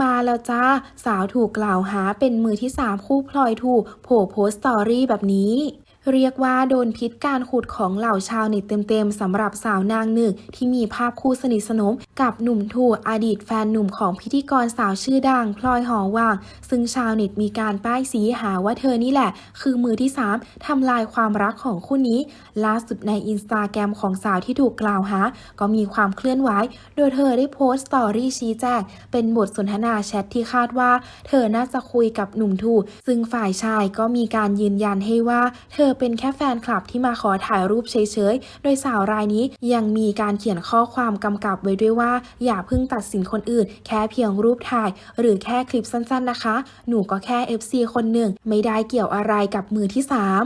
มาแล้วจ้า สาวถูกกล่าวหาเป็นมือที่ 3 คู่พลอยถูกโผล่โพสต์สตอรี่แบบนี้ เรียกว่าโดนพิษการขุดของเหล่าชาวเน็ตเต็มๆสำหรับสาวนางหนึ่งที่มีภาพคู่สนิทสนมกับหนุ่มถูกอดีตแฟนหนุ่มของพิธีกรสาวชื่อดังพลอยหอว่าง ซึ่งชาวเน็ตมีการป้ายสีหาว่าเธอนี่แหละ คือมือที่ 3ทำลายความรักของคู่นี้ ล่าสุดในอินสตาแกรมของสาวที่ถูกกล่าวหา ก็มีความเคลื่อนไหวโดยเธอได้โพสต์สตอรี่ชี้แจงเป็นบทสนทนาแชทที่คาดว่า เธอน่าจะคุยกับหนุ่มถูซึ่งฝ่ายชายก็มีการยืนยันให้ว่าเธอเป็นแค่แฟนคลับที่มาขอถ่ายรูปเฉยๆ โดยสาวรายนี้ยังมีการเขียนข้อความกำกับไว้ด้วยว่า อย่าเพิ่งตัดสินคนอื่น แค่เพียงรูปถ่าย หรือแค่คลิปสั้นๆนะคะ หนูก็แค่ FC คนหนึ่ง ไม่ได้เกี่ยวอะไรกับมือที่สาม